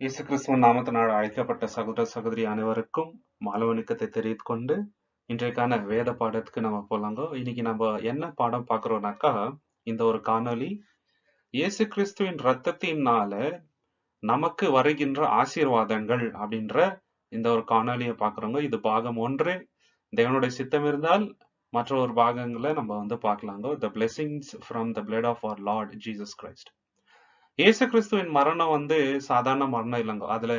இயேசு கிறிஸ்துவின் நாமத்தினால் அழைக்கப்பட்ட சகோதர சகோதரி அனைவருக்கும் மாலவணிக்கத்தை தெரிவித்து கொண்டு இன்றைக்கான வேத பாடத்துக்கு நம்ம போலாங்க. இன்னைக்கு நம்ம என்ன பாடம் பார்க்குறோம்னாக்கா இந்த ஒரு காணொளி இயேசு கிறிஸ்துவின் ரத்தத்தினால நமக்கு வருகின்ற ஆசீர்வாதங்கள் அப்படின்ற இந்த ஒரு காணொளியை பார்க்குறோங்க. இது பாகம் ஒன்று. தேவனுடைய சித்தம் இருந்தால் மற்ற ஒரு பாகங்களை நம்ம வந்து பார்க்கலாங்க. The blessings from the blood of our lord Jesus Christ இயேசு கிறிஸ்துவின் மரணம் வந்து சாதாரண மரணம் இல்லைங்க. அதுல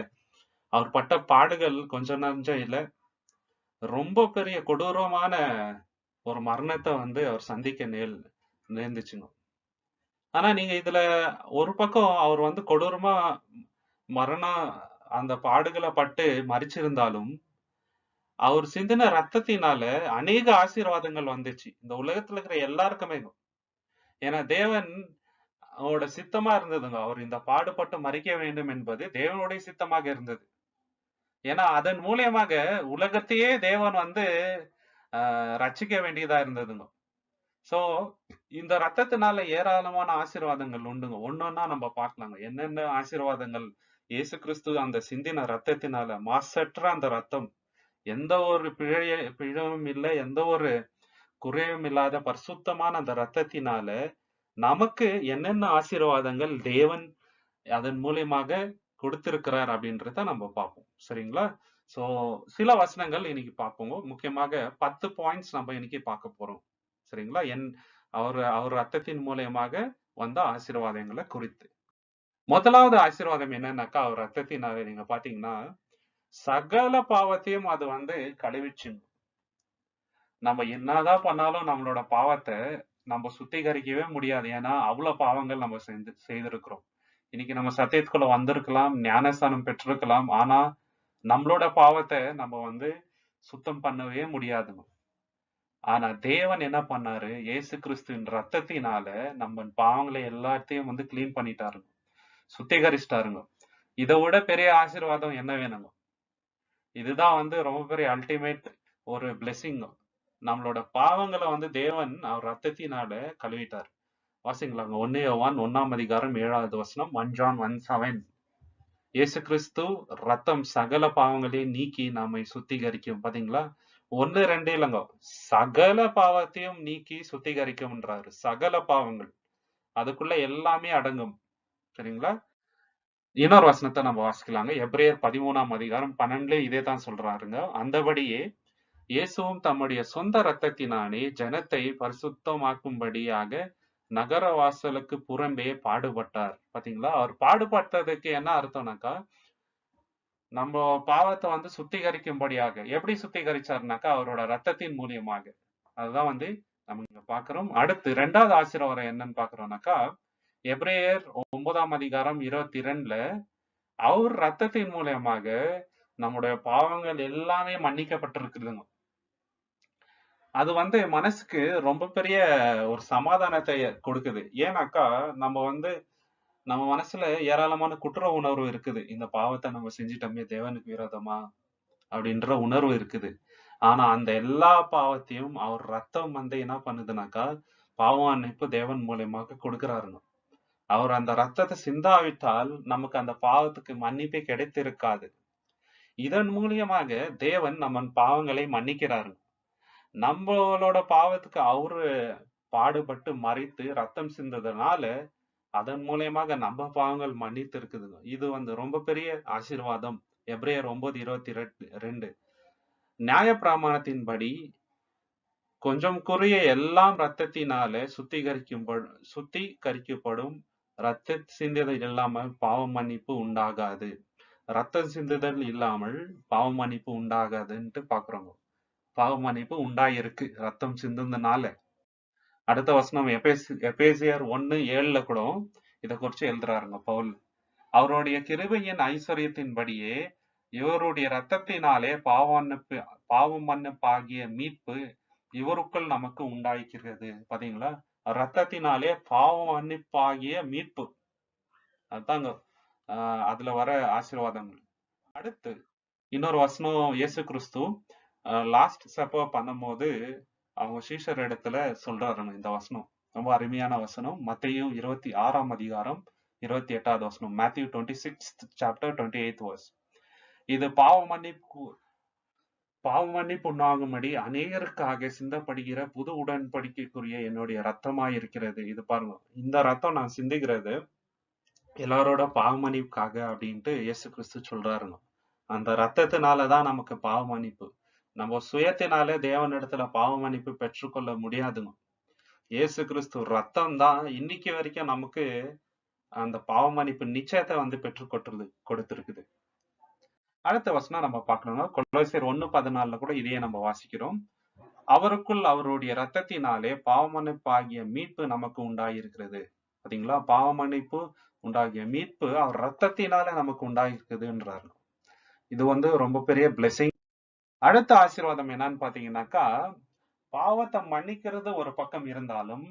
அவர் பட்ட பாடுகள் கொஞ்சம் நஞ்சம் இல்லை. ரொம்ப பெரிய கொடூரமான ஒரு மரணத்தை வந்து அவர் சந்திக்க நேர் நேர்ந்துச்சுங்க. ஆனா நீங்க இதுல ஒரு பக்கம் அவர் வந்து கொடூரமா மரணம் அந்த பாடுகளை பட்டு மறிச்சிருந்தாலும் அவர் சிந்தின ரத்தத்தினால அநேக ஆசீர்வாதங்கள் வந்துச்சு. இந்த உலகத்துல இருக்கிற எல்லாருக்குமே ஏன்னா தேவன் அவரோட சித்தமா இருந்ததுங்க. அவர் இந்த பாடுபட்டு மறிக்க வேண்டும் என்பது தேவனுடைய சித்தமாக இருந்தது. ஏன்னா அதன் மூலியமாக உலகத்தையே தேவன் வந்து ஆஹ் வேண்டியதா இருந்ததுங்க. சோ இந்த ரத்தத்தினால ஏராளமான ஆசீர்வாதங்கள் உண்டுங்க. ஒன்னொன்னா நம்ம பார்க்கலாங்க. என்னென்ன ஆசீர்வாதங்கள்? இயேசு கிறிஸ்து அந்த சிந்தின ரத்தத்தினால மாசற்ற அந்த ரத்தம். எந்த ஒரு பிழைய பிழவும் இல்லை எந்த ஒரு குறையும் இல்லாத பரிசுத்தமான அந்த ரத்தத்தினால நமக்கு என்னென்ன ஆசீர்வாதங்கள் தேவன் அதன் மூலியமாக கொடுத்திருக்கிறார் அப்படின்றத நம்ம பார்ப்போம். சரிங்களா? சோ சில வசனங்கள் இன்னைக்கு பார்ப்போம் முக்கியமாக பத்து பாயிண்ட்ஸ் நம்ம இன்னைக்கு பார்க்க போறோம். சரிங்களா? என் அவர் அவர் ரத்தத்தின் மூலியமாக வந்த ஆசீர்வாதங்களை குறித்து. முதலாவது ஆசீர்வாதம் என்னன்னாக்கா அவர் ரத்தத்தின் நீங்க பாத்தீங்கன்னா சகல பாவத்தையும் அது வந்து கழுவிச்சுங்க நம்ம என்னதான் பண்ணாலும் நம்மளோட பாவத்தை நம்ம சுத்திகரிக்கவே முடியாது. ஏன்னா அவ்வளவு பாவங்கள் நம்ம செஞ்சு செய்திருக்கிறோம். இன்னைக்கு நம்ம சத்தியத்துக்குள்ள வந்திருக்கலாம் ஞானஸ்தானம் பெற்றிருக்கலாம். ஆனா நம்மளோட பாவத்தை நம்ம வந்து சுத்தம் பண்ணவே முடியாதுங்க ஆனா தேவன் என்ன பண்ணாரு? இயேசு கிறிஸ்துவின் ரத்தத்தினால நம்ம பாவங்களை எல்லாத்தையும் வந்து கிளீன் பண்ணிட்டாருங்க. சுத்திகரிச்சிட்டாருங்க. இதை விட பெரிய ஆசீர்வாதம் என்ன வேணுங்க? இதுதான் வந்து ரொம்ப பெரிய அல்டிமேட் ஒரு பிளெஸிங் நம்மளோட பாவங்களை வந்து தேவன் அவர் ரத்தத்தினால கழுவிட்டார். வாசிங்களாங்க ஒன்னு யோவான் ஒன்னாம் அதிகாரம் ஏழாவது வசனம் ஒன் ஜான் ஒன் செவன் இயேசு கிறிஸ்து ரத்தம் சகல பாவங்களையும் நீக்கி நம்மை சுத்திகரிக்கும். பாத்தீங்களா? ஒன்னு ரெண்டு இல்லைங்க. சகல பாவத்தையும் நீக்கி சுத்திகரிக்கும்ன்றாரு. சகல பாவங்கள். அதுக்குள்ள எல்லாமே அடங்கும். சரிங்களா? இன்னொரு வசனத்தை நம்ம வாசிக்கலாங்க. எப்ரேயர் பதிமூணாம் அதிகாரம் பன்னெண்டுல இதே தான் சொல்றாருங்க. அந்தபடியே இயேசுவும் தம்முடைய சொந்த ரத்தத்தினாலே ஜனத்தை பரிசுத்தமாக்கும்படியாக நகர வாசலுக்கு புறம்பே பாடுபட்டார். பாத்தீங்களா? அவர் பாடுபட்டதுக்கு என்ன அர்த்தம்னாக்கா நம்ம பாவத்தை வந்து சுத்திகரிக்கும்படியாக. எப்படி சுத்திகரிச்சாருனாக்கா அவரோட ரத்தத்தின் மூலியமாக. அதுதான் வந்து நம்ம இங்க பாக்குறோம் அடுத்து ரெண்டாவது ஆசீர்வாதம் என்னன்னு பாக்குறோம்னாக்கா எப்ரேயர் ஒன்பதாம் அதிகாரம் இருபத்தி ரெண்டுல அவர் ரத்தத்தின் மூலியமாக நம்முடைய பாவங்கள் எல்லாமே மன்னிக்கப்பட்டிருக்குதுங்க அது வந்து மனசுக்கு ரொம்ப பெரிய ஒரு சமாதானத்தை கொடுக்குது. ஏன்னாக்கா நம்ம வந்து நம்ம மனசுல ஏராளமான குற்ற உணர்வு இருக்குது. இந்த பாவத்தை நம்ம செஞ்சிட்டோமே தேவனுக்கு விரோதமா? அப்படின்ற உணர்வு இருக்குது. ஆனா அந்த எல்லா பாவத்தையும் அவர் ரத்தம் வந்து என்ன பண்ணுதுனாக்கா பாவம் அன்னைப்பு தேவன் மூலியமாக கொடுக்கிறாருங்க. அவர் அந்த ரத்தத்தை சிந்தாவிட்டால் நமக்கு அந்த பாவத்துக்கு மன்னிப்பே கிடைத்திருக்காது. இதன் மூலியமாக தேவன் நம்ம பாவங்களை மன்னிக்கிறாரு. நம்மளோட பாவத்துக்கு அவரு பாடுபட்டு மறித்து ரத்தம் சிந்ததுனால அதன் மூலியமாக நம்ம பாவங்கள் மன்னித்து இருக்குதுங்க இது வந்து ரொம்ப பெரிய ஆசீர்வாதம். எப்ரேயர் ஒன்பது இருபத்தி ரெண்டு. நியாய பிரமாணத்தின்படி கொஞ்சம் குறைய எல்லாம் ரத்தத்தினால சுத்திகரிக்கும் சுத்திகரிக்கப்படும் ரத்த சிந்துதல் இல்லாமல் பாவ மன்னிப்பு உண்டாகாது. ரத்தம் சிந்துதல் இல்லாமல் பாவ மன்னிப்பு உண்டாகாதுன்ட்டு பாக்குறோங்க. பாவ மன்னிப்பு உண்டாயிருக்கு. ரத்தம் சிந்துனால அடுத்த வசனம் எபேசி எபேசியர் ஒன்னு ஏழுல கூட இதை குறிச்சு எழுதுறாருங்க பவுல். அவருடைய கிருபையின் ஐஸ்வர்யத்தின்படியே இவருடைய ரத்தத்தினாலே பாவமன்னிப்பு பாவ மன்னிப்பாகிய மீட்பு இவருக்குள் நமக்கு உண்டாய்க்கிறது பாத்தீங்களா? ரத்தத்தினாலே பாவம் மன்னிப்பாகிய மீட்பு அதுதாங்க அதுல வர ஆசீர்வாதங்கள். அடுத்து இன்னொரு வசனம் இயேசு கிறிஸ்து. லாஸ்ட் சப்ப பண்ணும்போது அவங்க சீஷர் இடத்துல சொல்றாரு இந்த வசனம். ரொம்ப அருமையான வசனம். மத்தையும் இருபத்தி ஆறாம் அதிகாரம் இருபத்தி எட்டாவது வசனம். Matthew twenty six chapter twenty eight verse இது பாவ மன்னிப்பு பாவ மன்னிப்பு உண்டாகும்படி அநேகருக்காக சிந்தப்படுகிற புது உடன்படிக்கைக்குரிய என்னுடைய ரத்தமாய் இருக்கிறது. இது பாருங்க. இந்த ரத்தம் நான் சிந்துகிறது எல்லாரோட பாவ மன்னிப்புக்காக அப்படின்ட்டு இயேசு கிறிஸ்து சொல்றாருங்க. அந்த ரத்தத்தினாலதான் நமக்கு பாவ மன்னிப்பு. நம்ம சுயத்தினாலே தேவனிடத்துல பாவ மன்னிப்பு பெற்றுக்கொள்ள முடியாதுங்க. இயேசு கிறிஸ்து ரத்தம் தான் இன்னைக்கு வரைக்கும் நமக்கு அந்த பாவ மன்னிப்பு நிச்சயத்தை வந்து பெற்றுக்கொட்டுறது கொடுத்திருக்குது. அடுத்த வசனம் நம்ம பார்க்கணும்னா கொலோசியர் ஒன்னு பதினாலுல கூட இதையே நம்ம வாசிக்கிறோம். அவருக்குள் அவருடைய ரத்தத்தினாலே பாவமன்னிப்பு ஆகிய மீட்பு நமக்கு உண்டாகிருக்கிறது பாத்தீங்களா? பாவமன்னிப்பு உண்டாகிய மீட்பு அவர் ரத்தத்தினாலே நமக்கு உண்டாயிருக்குதுன்றாரு. இது வந்து ரொம்ப பெரிய பிளெஸிங் அடுத்த ஆசீர்வாதம் என்னன்னு பாத்தீங்கன்னாக்கா பாவத்தை மன்னிக்கிறது ஒரு பக்கம் இருந்தாலும்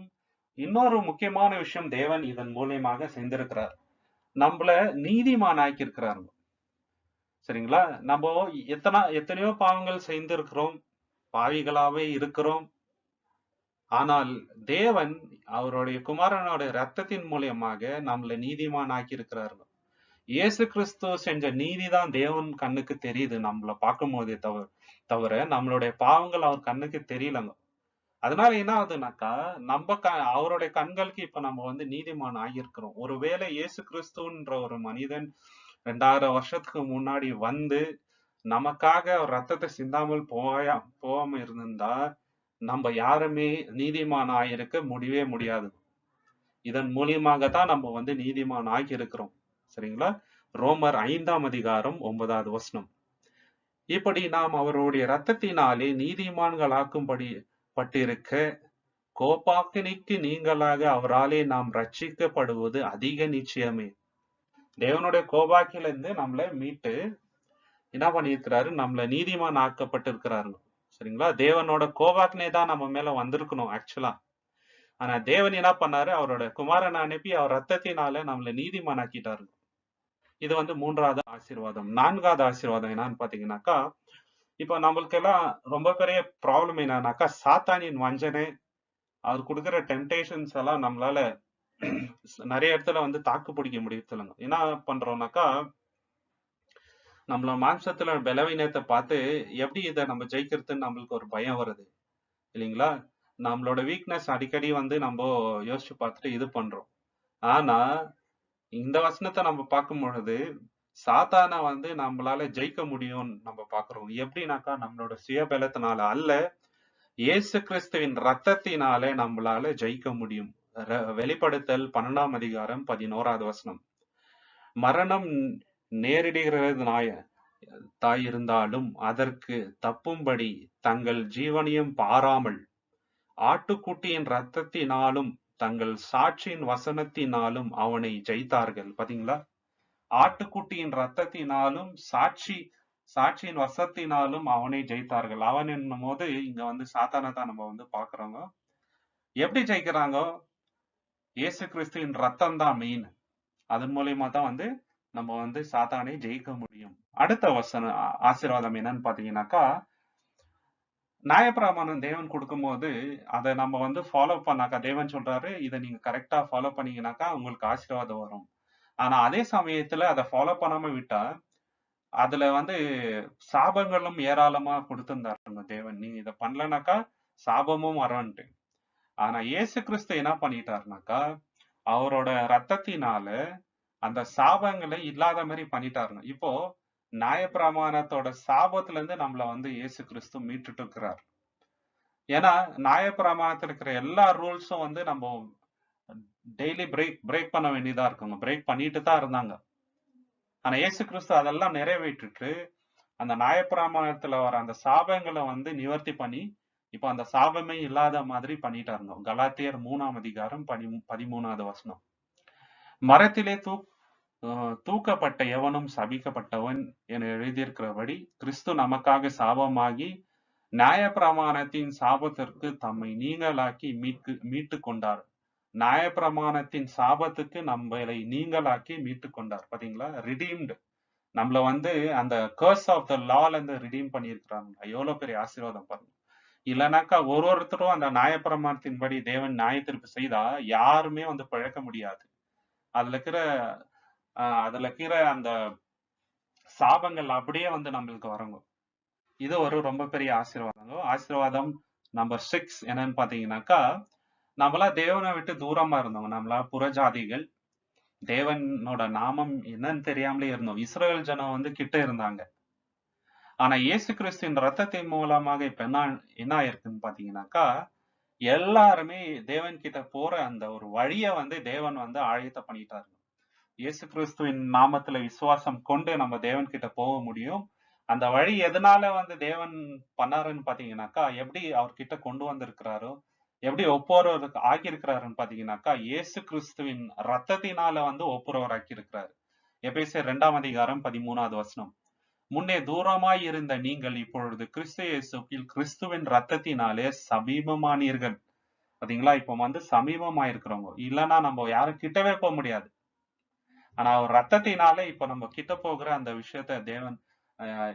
இன்னொரு முக்கியமான விஷயம் தேவன் இதன் மூலியமாக செஞ்சிருக்கிறார் நம்மள நீதிமான் ஆக்கியிருக்கிறார் சரிங்களா? நம்ம எத்தனா எத்தனையோ பாவங்கள் செய்திருக்கிறோம். பாவிகளாவே இருக்கிறோம். ஆனால் தேவன் அவருடைய குமாரனுடைய ரத்தத்தின் மூலியமாக நம்மளை நீதிமான் ஆக்கி இருக்கிறார்கள் இயேசு கிறிஸ்து செஞ்ச நீதிதான் தேவன் கண்ணுக்கு தெரியுது நம்மள பார்க்கும் போதே தவிர தவிர நம்மளுடைய பாவங்கள் அவர் கண்ணுக்கு தெரியலங்க. அதனால என்ன ஆகுதுனாக்கா நம்ம க அவருடைய கண்களுக்கு இப்ப நம்ம வந்து நீதிமான் ஆகியிருக்கிறோம். ஒருவேளை இயேசு கிறிஸ்துன்ற ஒரு மனிதன் ரெண்டாயிரம் வருஷத்துக்கு முன்னாடி வந்து நமக்காக அவர் ரத்தத்தை சிந்தாமல் போயா போகாம இருந்திருந்தா நம்ம யாருமே நீதிமான் ஆகியிருக்க முடியவே முடியாது. இதன் மூலியமாக தான் நம்ம வந்து நீதிமான் ஆகி இருக்கிறோம் சரிங்களா? ரோமர் ஐந்தாம் அதிகாரம் ஒன்பதாவது வசனம். இப்படி நாம் அவருடைய ரத்தத்தினாலே நீதிமான்களாக்கும்படி பட்டிருக்க கோபாக்கினிக்கு நீங்களாக அவராலே நாம் ரட்சிக்கப்படுவது அதிக நிச்சயமே. தேவனுடைய கோபாக்கிலிருந்து நம்மளை மீட்டு என்ன பண்ணியிருக்கிறாரு? நம்மள நீதிமான் ஆக்கப்பட்டிருக்கிறாரு சரிங்களா? தேவனோட கோபாக்கினே தான் நம்ம மேல வந்திருக்கணும் ஆக்சுவலா ஆனா தேவன் என்ன பண்ணாரு? அவரோட குமாரனை அனுப்பி அவர் ரத்தத்தினால நம்மள நீதிமான் ஆக்கிட்டாரு இது வந்து மூன்றாவது ஆசீர்வாதம். நான்காவது ஆசீர்வாதம் என்னன்னு பாத்தீங்கன்னாக்கா இப்போ நம்மளுக்கு எல்லாம் ரொம்ப பெரிய ப்ராப்ளம் என்னன்னாக்கா சாத்தானின் வஞ்சனை அவர் கொடுக்குற டெம்டேஷன்ஸ் எல்லாம் நம்மளால நிறைய இடத்துல வந்து தாக்கு பிடிக்க முடியல என்ன பண்றோம்னாக்கா நம்மள மாம்சத்துல பலவீனத்தை பார்த்து எப்படி இதை நம்ம ஜெயிக்கிறதுன்னு நம்மளுக்கு ஒரு பயம் வருது. இல்லைங்களா? நம்மளோட வீக்னஸ் அடிக்கடி வந்து நம்ம யோசிச்சு பார்த்துட்டு இது பண்றோம். ஆனா இந்த வசனத்தை நம்ம பார்க்கும் பொழுது சாத்தானை வந்து நம்மளால ஜெயிக்க முடியும்னு நம்ம பாக்குறோம் எப்படின்னாக்கா நம்மளோட சுயபலத்தினால அல்ல இயேசு கிறிஸ்துவின் ரத்தத்தினாலே நம்மளால ஜெயிக்க முடியும். வெளிப்படுத்தல் பன்னெண்டாம் அதிகாரம் பதினோராவது வசனம். மரணம் நேரிடுகிறதுனாய தாயிருந்தாலும் அதற்கு தப்பும்படி தங்கள் ஜீவனையும் பாராமல் ஆட்டுக்குட்டியின் ரத்தத்தினாலும் தங்கள் சாட்சியின் வசனத்தினாலும் அவனை ஜெயித்தார்கள். பாத்தீங்களா? ஆட்டுக்குட்டியின் ரத்தத்தினாலும் சாட்சி சாட்சியின் வசத்தினாலும் அவனை ஜெயித்தார்கள். அவன் என்னும் போது இங்க வந்து சாத்தானை தான் நம்ம வந்து பாக்குறோங்க. எப்படி ஜெயிக்கிறாங்க? இயேசு கிறிஸ்துவின் ரத்தம் தான் மெயின் அதன் மூலியமா தான் வந்து நம்ம வந்து சாத்தானை ஜெயிக்க முடியும். அடுத்த வசனம் ஆசீர்வாதம் என்னன்னு பாத்தீங்கன்னாக்கா நியாயப்பிரமாணம் தேவன் கொடுக்கும்போது அதை நம்ம வந்து ஃபாலோ பண்ணாக்கா தேவன் சொல்றாரு இதை நீங்க கரெக்டா ஃபாலோ பண்ணீங்கன்னாக்கா உங்களுக்கு ஆசீர்வாதம் வரும். ஆனா அதே சமயத்துல அதை ஃபாலோ பண்ணாம விட்டா அதுல வந்து சாபங்களும் ஏராளமா கொடுத்திருந்தாருங்க தேவன். நீங்க இதை பண்ணலனாக்கா சாபமும் வரன்ட்டு ஆனா இயேசு கிறிஸ்து என்ன பண்ணிட்டாருனாக்கா அவரோட ரத்தத்தினால அந்த சாபங்களை இல்லாத மாதிரி பண்ணிட்டாருங்க இப்போ நியாயப்பிரமாணத்தோட சாபத்துல இருந்து நம்மள வந்து இயேசு கிறிஸ்து மீட்டுட்டு இருக்கிறார் ஏன்னா நியாயப்பிரமாணத்தில் இருக்கிற எல்லா ரூல்ஸும் வந்து நம்ம டெய்லி பிரேக் பிரேக் பண்ண வேண்டியதா இருக்குங்க. பிரேக் பண்ணிட்டு தான் இருந்தாங்க. ஆனா இயேசு கிறிஸ்து அதெல்லாம் நிறைவேற்றிட்டு அந்த நியாயப்பிரமாணத்துல வர அந்த சாபங்களை வந்து நிவர்த்தி பண்ணி இப்ப அந்த சாபமே இல்லாத மாதிரி பண்ணிட்டாருங்க. கலாத்தியர் மூணாம் அதிகாரம் பதி பதிமூணாவது வசனம். மரத்திலே தூக் தூக்கப்பட்ட எவனும் சபிக்கப்பட்டவன் என எழுதியிருக்கிறபடி கிறிஸ்து நமக்காக சாபமாகி நியாயப்பிரமாணத்தின் சாபத்திற்கு தம்மை நீங்களாக்கி மீட்கு மீட்டு கொண்டார் நியாயப்பிரமாணத்தின் சாபத்துக்கு நம்மளை நீங்களாக்கி மீட்டு கொண்டார் பாத்தீங்களா? ரிடீம்டு நம்மள வந்து அந்த கர்ஸ் ஆஃப் த லால இருந்து ரிடீம் பண்ணியிருக்கிறாங்க. எவ்வளவு பெரிய ஆசீர்வாதம் பாருங்க. இல்லைனாக்கா ஒரு ஒருத்தரும் அந்த நியாயப்பிரமாணத்தின்படி தேவன் நியாயத்திற்பு செய்தா யாருமே வந்து பிழைக்க முடியாது. அதுல இருக்கிற அதுல இருக்கிற அந்த சாபங்கள் அப்படியே வந்து நம்மளுக்கு வரங்கும் இது ஒரு ரொம்ப பெரிய ஆசீர்வாதங்க. ஆசீர்வாதம் நம்பர் சிக்ஸ் என்னன்னு பாத்தீங்கன்னாக்கா நம்மளா தேவனை விட்டு தூரமா இருந்தோம். நம்மளா புறஜாதிகள். தேவனோட நாமம் என்னன்னு தெரியாமலே இருந்தோம். இஸ்ரேல் ஜனம் வந்து கிட்ட இருந்தாங்க. ஆனா இயேசு கிறிஸ்துவின் ரத்தத்தின் மூலமாக இப்ப என்ன என்ன ஆயிருக்குன்னு பாத்தீங்கன்னாக்கா எல்லாருமே தேவன் கிட்ட போற அந்த ஒரு வழிய வந்து தேவன் வந்து ஆழித்த பண்ணிட்டாரு இயேசு கிறிஸ்துவின் நாமத்துல விசுவாசம் கொண்டு நம்ம தேவன் கிட்ட போக முடியும். அந்த வழி எதனால வந்து தேவன் பண்ணாருன்னு பாத்தீங்கன்னாக்கா எப்படி அவர்கிட்ட கொண்டு வந்திருக்கிறாரோ எப்படி ஒப்புரவருக்கு ஆக்கியிருக்கிறாருன்னு பாத்தீங்கன்னாக்கா இயேசு கிறிஸ்துவின் ரத்தத்தினால வந்து ஒப்புரவர் ஆக்கியிருக்கிறாரு. எபேசியர் ரெண்டாம் அதிகாரம் பதிமூணாவது வசனம். முன்னே தூரமாய் இருந்த நீங்கள் இப்பொழுது கிறிஸ்து இயேசுக்கில் கிறிஸ்துவின் ரத்தத்தினாலே சமீபமானீர்கள். பாத்தீங்களா? இப்போ வந்து சமீபமா இருக்கிறவங்க இல்லைன்னா நம்ம யாரும் கிட்டவே போக முடியாது. ஆனா அவர் ரத்தத்தினாலே இப்ப நம்ம கிட்ட போகிற அந்த விஷயத்த தேவன்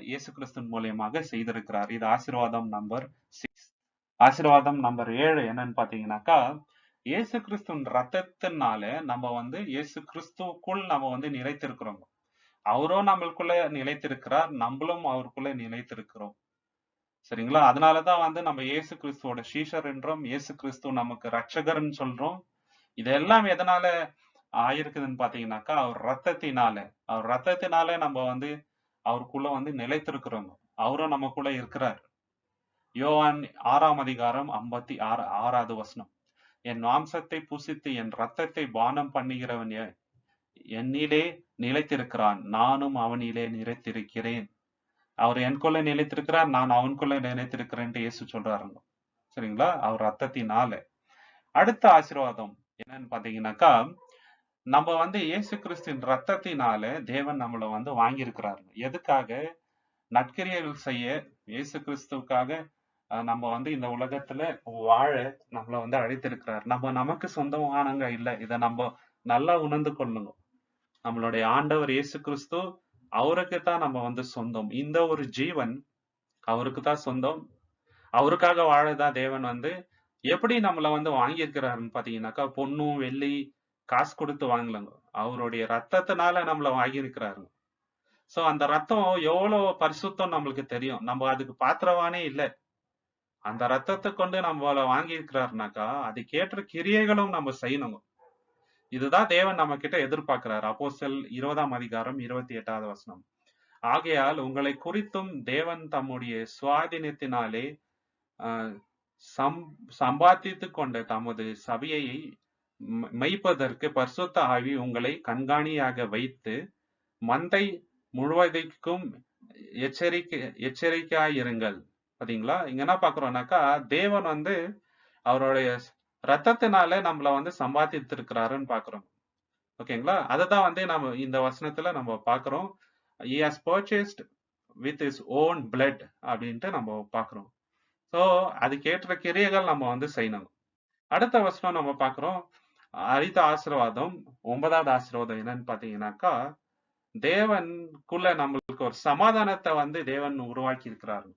இயேசு கிறிஸ்தன் மூலியமாக செய்திருக்கிறார். இது ஆசீர்வாதம் நம்பர் சிக்ஸ் ஆசீர்வாதம் நம்பர் ஏழு என்னன்னு பாத்தீங்கன்னாக்கா இயேசு கிறிஸ்துவின் ரத்தத்தினால நம்ம வந்து இயேசு கிறிஸ்துவுக்குள் நம்ம வந்து நிலைத்திருக்கிறோம். அவரும் நம்மளுக்குள்ள நிலைத்திருக்கிறார் நம்மளும் அவருக்குள்ள நிலைத்திருக்கிறோம். சரிங்களா? அதனாலதான் வந்து நம்ம இயேசு கிறிஸ்துவோட சீஷர் என்றோம் இயேசு கிறிஸ்து நமக்கு ரட்சகர்னு சொல்றோம். இதெல்லாம் எதனால ஆயிருக்குதுன்னு பாத்தீங்கன்னாக்கா அவர் ரத்தத்தினால அவர் ரத்தத்தினால நம்ம வந்து அவருக்குள்ள வந்து நிலைத்திருக்கிறோம். அவரும் நமக்குள்ள இருக்கிறார். யோவான் ஆறாம் அதிகாரம் ஐம்பத்தி ஆறு ஆறாவது வசனம். என் மாம்சத்தை புசித்து என் ரத்தத்தை பானம் பண்ணுகிறவன் என்னிலே நிலைத்திருக்கிறான். நானும் அவனிலே நிலைத்திருக்கிறேன். அவர் எனக்குள்ள நிலைத்திருக்கிறார் நான் அவனுக்குள்ள நிலைத்திருக்கிறேன்ட்டு இயேசு சொல்றாருங்க. சரிங்களா? அவர் ரத்தத்தினால. அடுத்த ஆசீர்வாதம் என்னன்னு பாத்தீங்கன்னாக்கா நம்ம வந்து இயேசு கிறிஸ்தின் ரத்தத்தினால தேவன் நம்மள வந்து வாங்கியிருக்கிறாரு எதுக்காக? நற்கிரியைகள் செய்ய இயேசு கிறிஸ்துவுக்காக நம்ம வந்து இந்த உலகத்துல வாழ நம்மள வந்து அழைத்திருக்கிறார். நம்ம நமக்கு சொந்தமானங்க இல்ல. இதை நம்ம நல்லா உணர்ந்து கொள்ளுங்க நம்மளுடைய ஆண்டவர் இயேசு கிறிஸ்து அவருக்கு தான் நம்ம வந்து சொந்தம். இந்த ஒரு ஜீவன் அவருக்கு தான் சொந்தம். அவருக்காக வாழதான் தேவன் வந்து எப்படி நம்மள வந்து வாங்கியிருக்கிறாருன்னு பாத்தீங்கன்னாக்கா பொண்ணும் வெள்ளி காசு கொடுத்து வாங்கலங்க. அவருடைய ரத்தத்தினால நம்மள வாங்கியிருக்கிறாருங்க. சோ அந்த ரத்தம் எவ்வளவு பரிசுத்தம் நம்மளுக்கு தெரியும். நம்ம அதுக்கு பாத்திரவானே இல்ல. அந்த ரத்தத்தை கொண்டு நம்மள வாங்கியிருக்கிறாருனாக்கா கேட்ட கிரியைகளும் நம்ம செய்யணுங்க. இதுதான் தேவன் நம்ம கிட்ட எதிர்பார்க்கிறார். அப்போஸ்தல் இருபதாம் அதிகாரம் இருபத்தி எட்டாவது வசனம். ஆகையால் உங்களை குறித்தும் தேவன் தம்முடைய சுவாதீனத்தினாலே ஆஹ், சம் சம்பாதித்து கொண்ட தமது சபையை மெய்ப்பதற்கு பரிசுத்த ஆவி உங்களை கண்காணியாக வைத்து மந்தை முழுவதைக்கும் எச்சரிக்கை எச்சரிக்கையாயிருங்கள். பாத்தீங்களா? இங்க என்ன பாக்குறோம்னாக்கா தேவன் வந்து அவருடைய ரத்தத்தினால நம்மள வந்து சம்பாதித்திருக்கிறாருன்னு பாக்குறோம். ஓகேங்களா? அததான் வந்து நம்ம இந்த வசனத்துல நம்ம பாக்குறோம். He has purchased with his own blood அப்படின்ட்டு நம்ம பாக்குறோம். சோ அதுக்கேற்ற கிரியைகள் நம்ம வந்து செய்யணும். அடுத்த வசனம் நம்ம பாக்குறோம். அடுத்த ஆசீர்வாதம் ஒன்பதாவது ஆசீர்வாதம் என்னன்னு பாத்தீங்கன்னாக்கா தேவனுக்குள்ள நம்மளுக்கு ஒரு சமாதானத்தை வந்து தேவன் உருவாக்கி இருக்கிறாரு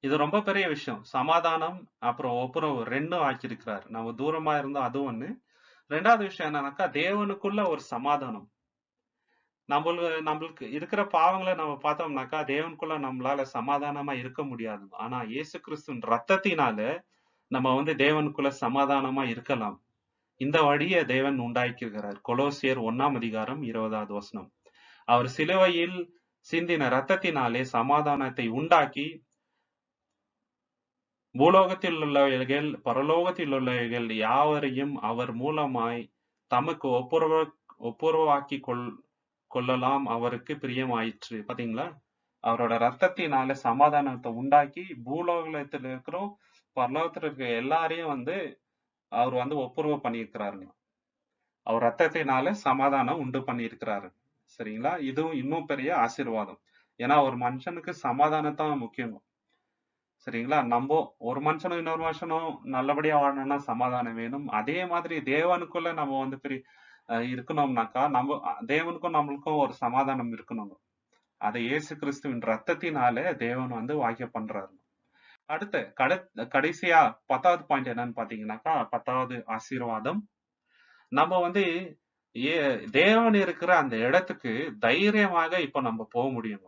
இது ரொம்ப பெரிய விஷயம். சமாதானம் அப்புறம் ஒப்புரவு ரெண்டும் ஆக்கியிருக்கிறாரு. நம்ம தூரமா இருந்தோம் அது ஒண்ணு. ரெண்டாவது விஷயம் என்னன்னாக்கா தேவனுக்குள்ள ஒரு சமாதானம். நம்மளுக்கு நம்மளுக்கு இருக்கிற பாவங்களை நம்ம பார்த்தோம்னாக்கா தேவனுக்குள்ள நம்மளால சமாதானமா இருக்க முடியாது. ஆனா இயேசு கிறிஸ்துவின் ரத்தத்தினால நம்ம வந்து தேவனுக்குள்ள சமாதானமா இருக்கலாம். இந்த வழியை தேவன் உண்டாக்கியிருக்கிறார். கொலோசியர் ஒன்னாம் அதிகாரம் இருபதாவது வசனம். அவர் சிலுவையில் சிந்தின ரத்தத்தினாலே சமாதானத்தை உண்டாக்கி பூலோகத்தில் உள்ளவைகள் பரலோகத்தில் உள்ளவைகள் யாவரையும் அவர் மூலமாய் தமக்கு ஒப்புரவ ஒப்புரவாக்கி கொள் கொள்ளலாம். அவருக்கு பிரியமாயிற்று. பாத்தீங்களா? அவரோட ரத்தத்தினால சமாதானத்தை உண்டாக்கி பூலோகத்தில் இருக்கிறோம் பரலோகத்தில் இருக்கிற எல்லாரையும் வந்து அவர் வந்து ஒப்புரவு பண்ணியிருக்கிறாருங்க. அவர் ரத்தத்தினால சமாதானம் உண்டு பண்ணியிருக்கிறாரு. சரிங்களா? இதுவும் இன்னும் பெரிய ஆசீர்வாதம். ஏன்னா ஒரு மனுஷனுக்கு சமாதானத்தான் முக்கியம் சரிங்களா? நம்ம ஒரு மனுஷனும் இன்னொரு மனுஷனும் நல்லபடியா வாழணும்னா சமாதானம் வேணும். அதே மாதிரி தேவனுக்குள்ள நம்ம வந்து பெரிய இருக்கணும்னாக்கா நம்ம தேவனுக்கும் நம்மளுக்கும் ஒரு சமாதானம் இருக்கணும் அதை இயேசு கிறிஸ்துவின் ரத்தத்தினால தேவன் வந்து வாக்கிய பண்றாரு அடுத்து கட கடைசியா பத்தாவது பாயிண்ட் என்னன்னு பாத்தீங்கன்னாக்கா பத்தாவது ஆசீர்வாதம். நம்ம வந்து ஏ தேவன் இருக்கிற அந்த இடத்துக்கு தைரியமாக இப்ப நம்ம போக முடியும்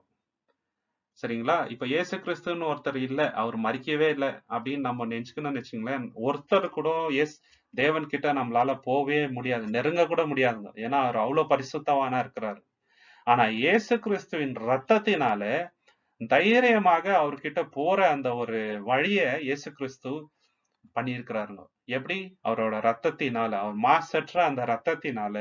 சரிங்களா? இப்ப இயேசு கிறிஸ்துன்னு ஒருத்தர் இல்ல அவர் மறிக்கவே இல்லை அப்படின்னு நம்ம நினைச்சுக்கணும்னு வச்சுங்களேன் ஒருத்தர் கூட எஸ் தேவன் கிட்ட நம்மளால போகவே முடியாது நெருங்க கூட முடியாதுங்க ஏன்னா அவர் அவ்வளவு பரிசுத்தவானா இருக்கிறாரு. ஆனா இயேசு கிறிஸ்துவின் ரத்தத்தினால தைரியமாக அவர்கிட்ட போற அந்த ஒரு வழிய இயேசு கிறிஸ்து பண்ணியிருக்கிறாருங்க. எப்படி? அவரோட ரத்தத்தினால அவர் மாசற்ற அந்த ரத்தத்தினால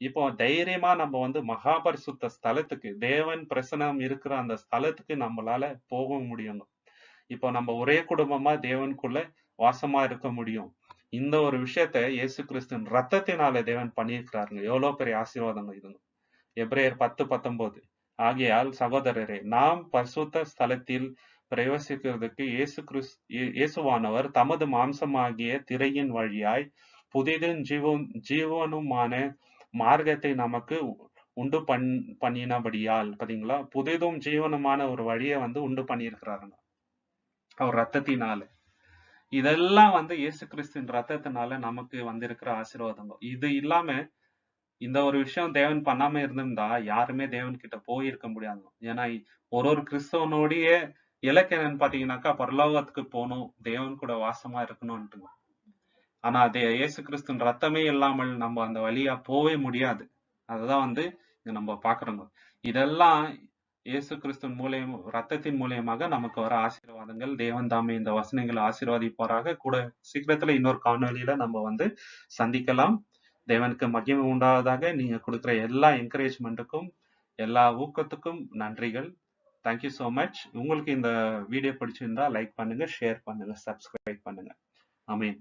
இப்போ தைரியமா நம்ம வந்து மகாபரிசுத்த ஸ்தலத்துக்கு தேவன் பிரசனம் இருக்கிற அந்த ஸ்தலத்துக்கு நம்மளால போக முடியுங்க. இப்போ நம்ம ஒரே குடும்பமா தேவனுக்குள்ள வாசமா இருக்க முடியும். இந்த ஒரு விஷயத்த இயேசு கிறிஸ்துவின் ரத்தத்தினால தேவன் பண்ணியிருக்கிறாருங்க. எவ்வளவு பெரிய ஆசீர்வாதங்க இதுங்க. எப்ரேயர் பத்து பத்தொன்பது ஆகையால் சகோதரரே நாம் பரிசுத்த ஸ்தலத்தில் பிரவேசிக்கிறதுக்கு இயேசு கிறிஸ் இயேசுவானவர் தமது மாம்சமாகிய திரையின் வழியாய் புதிதும் ஜீவன் ஜீவனுமான மார்க்கத்தை நமக்கு உண்டு பண் பண்ணினபடியால் பாத்தீங்களா? புதிதும் ஜீவனமான ஒரு வழியை வந்து உண்டு பண்ணியிருக்கிறாருங்க. அவர் ரத்தத்தினால இதெல்லாம் வந்து இயேசு கிறிஸ்துவின் ரத்தத்தினால நமக்கு வந்திருக்கிற ஆசீர்வாதங்கள் இது இல்லாம இந்த ஒரு விஷயம் தேவன் பண்ணாம இருந்திருந்தா யாருமே தேவன் கிட்ட போயிருக்க முடியாது. ஏன்னா ஒரு ஒரு கிறிஸ்தவனுடைய இலக்கு என்னன்னு பாத்தீங்கன்னாக்கா பரலோகத்துக்கு போகணும் தேவன் கூட வாசமா இருக்கணும்ட்டு ஆனா அதே இயேசு கிறிஸ்துவின் ரத்தமே இல்லாமல் நம்ம அந்த வழியா போவே முடியாது. அதுதான் வந்து இங்க நம்ம பாக்குறோங்க இதெல்லாம் இயேசு கிறிஸ்துவின் மூலியம் ரத்தத்தின் மூலியமாக நமக்கு வர ஆசீர்வாதங்கள். தேவன் தாமே இந்த வசனங்களை ஆசீர்வாதிப்பாராக. கூட சீக்கிரத்துல இன்னொரு காணொளியில நம்ம வந்து சந்திக்கலாம். தேவனுக்கு மகிமை உண்டாவதாக நீங்க கொடுக்குற எல்லா என்கரேஜ்மெண்ட்டுக்கும் எல்லா ஊக்கத்துக்கும் நன்றிகள். தேங்க்யூ ஸோ மச் உங்களுக்கு இந்த வீடியோ பிடிச்சிருந்தா லைக் பண்ணுங்க ஷேர் பண்ணுங்க சப்ஸ்கிரைப் பண்ணுங்க. அமீன்